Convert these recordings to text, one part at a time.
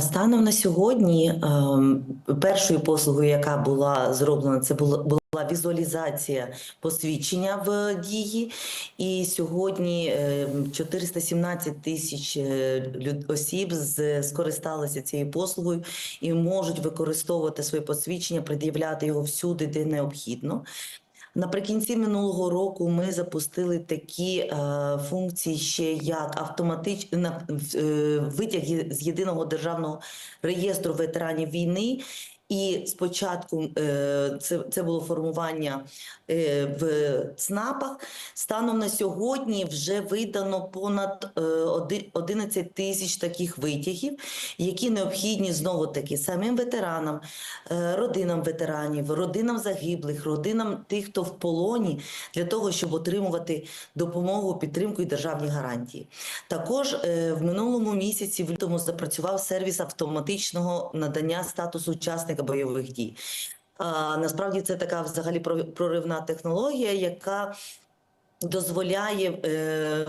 Станом на сьогодні ем, першою послугою, яка була зроблена, це була візуалізація посвідчення в дії. І сьогодні ем, 417 тисяч е, осіб скористалися цією послугою і можуть використовувати своє посвідчення, пред'являти його всюди, де необхідно. Наприкінці минулого року ми запустили такі е, функції, ще як автоматичний витяг з єдиного державного реєстру ветеранів війни. І спочатку е, це, це було формування е, в ЦНАПах. Станом на сьогодні вже видано понад е, 11 тисяч таких витягів, які необхідні знову таки самим ветеранам, е, родинам ветеранів, родинам загиблих, родинам тих, хто в полоні, для того, щоб отримувати допомогу, підтримку і державні гарантії. Також е, в минулому місяці в лютому запрацював сервіс автоматичного надання статусу учасника бойових дій. А, насправді це така взагалі про- проривна технологія, яка дозволяє е,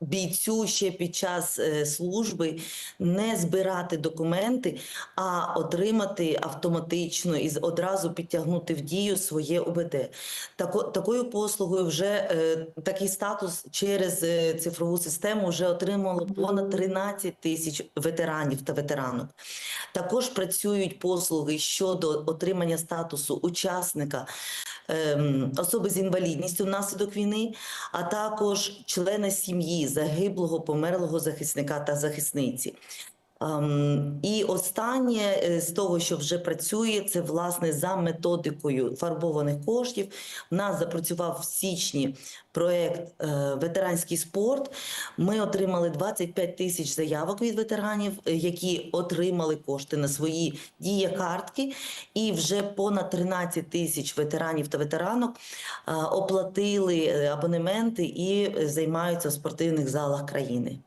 бійцю ще під час е, служби не збирати документи, а отримати автоматично і одразу підтягнути в дію своє ОБД. Тако, такою послугою вже е, такий статус через е, цифрову систему вже отримало понад 13 тисяч ветеранів та ветеранок. Також працюють послуги щодо отримання статусу учасника ем, особи з інвалідністю внаслідок війни, а також члени сім'ї загиблого, померлого захисника та захисниці. Ем, і останнє е, з того, що вже працює, це власне за методикою фарбованих коштів. У нас запрацював в січні проект е, ветеранський спорт. Ми отримали 25 тисяч заявок від ветеранів, е, які отримали кошти на свої дія-картки, і вже понад 13 тисяч ветеранів та ветеранок оплатили абонементи і займаються в спортивних залах країни.